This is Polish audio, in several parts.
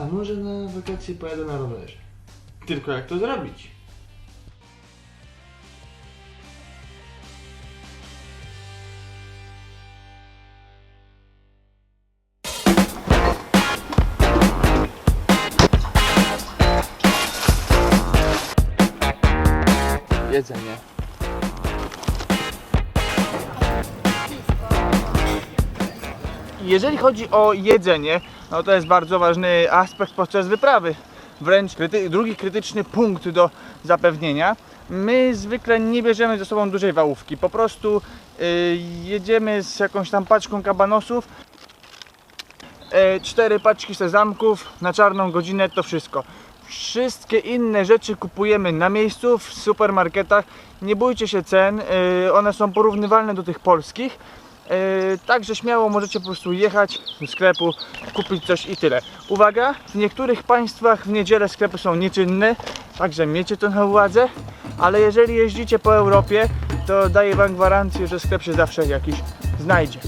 A może na wakacje pojadę na rowerze? Tylko jak to zrobić? Jedzenie. Jeżeli chodzi o jedzenie, no to jest bardzo ważny aspekt podczas wyprawy. Wręcz kryty drugi krytyczny punkt do zapewnienia. My zwykle nie bierzemy ze sobą dużej wałówki. Po prostu y, jedziemy z jakąś tam paczką kabanosów. E, cztery paczki sezamków na czarną godzinę to wszystko. Wszystkie inne rzeczy kupujemy na miejscu w supermarketach. Nie bójcie się cen, y, one są porównywalne do tych polskich. E, Także śmiało możecie po prostu jechać do sklepu, kupić coś i tyle. Uwaga, w niektórych państwach w niedzielę sklepy są nieczynne, także miejcie to na uwadze, ale jeżeli jeździcie po Europie, to daję Wam gwarancję, że sklep się zawsze jakiś znajdzie.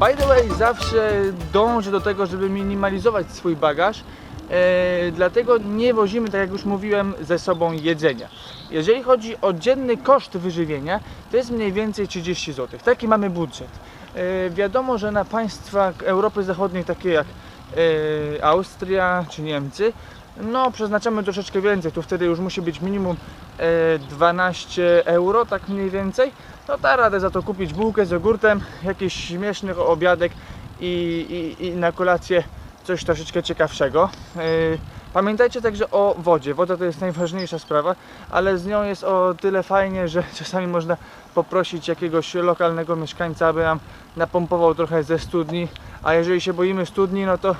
By the way, zawsze dążę do tego, żeby minimalizować swój bagaż, e, dlatego nie wozimy, tak jak już mówiłem, ze sobą jedzenia. Jeżeli chodzi o dzienny koszt wyżywienia, to jest mniej więcej 30 zł. Taki mamy budżet. E, wiadomo, że na państwa Europy Zachodniej, takie jak e, Austria czy Niemcy, no przeznaczamy troszeczkę więcej, tu wtedy już musi być minimum e, 12 euro, tak mniej więcej. No da radę za to kupić bułkę z jogurtem, jakiś śmieszny obiadek i, i, i na kolację coś troszeczkę ciekawszego. Yy, Pamiętajcie także o wodzie. Woda to jest najważniejsza sprawa, ale z nią jest o tyle fajnie, że czasami można poprosić jakiegoś lokalnego mieszkańca, aby nam napompował trochę ze studni, a jeżeli się boimy studni, no to e,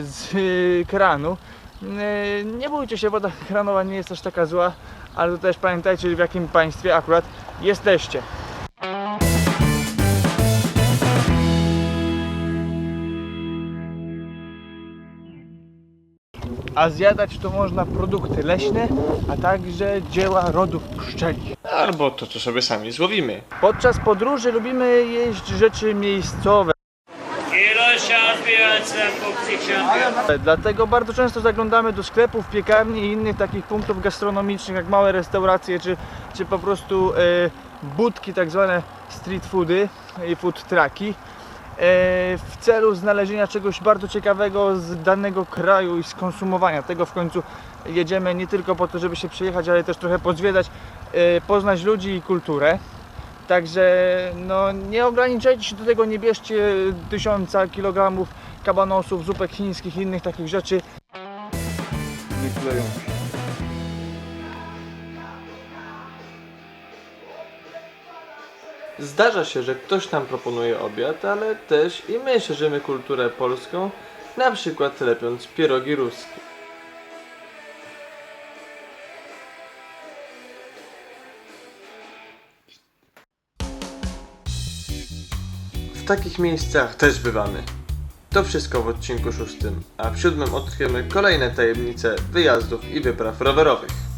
z y, kranu. E, Nie bójcie się, woda kranowa nie jest też taka zła, ale to też pamiętajcie w jakim państwie akurat jesteście. A zjadać to można produkty leśne, a także dzieła rodów pszczeli. Albo to, co sobie sami złowimy. Podczas podróży lubimy jeść rzeczy miejscowe. Dlatego bardzo często zaglądamy do sklepów, piekarni i innych takich punktów gastronomicznych, jak małe restauracje, czy, czy po prostu e, budki, tak zwane street foody i food trucki, e, w celu znalezienia czegoś bardzo ciekawego z danego kraju i skonsumowania. Tego w końcu jedziemy nie tylko po to, żeby się przejechać, ale też trochę pozwiedzać, e, poznać ludzi i kulturę. Także no, nie ograniczajcie się do tego, nie bierzcie tysiąca kilogramów kabanosów, zupek chińskich i innych takich rzeczy. Nie kleją się. Zdarza się, że ktoś nam proponuje obiad, ale też i my szerzymy kulturę polską, na przykład lepiąc pierogi ruskie. Takich miejscach też bywamy. To wszystko w odcinku szóstym, a w siódmym odkryjemy kolejne tajemnice wyjazdów i wypraw rowerowych.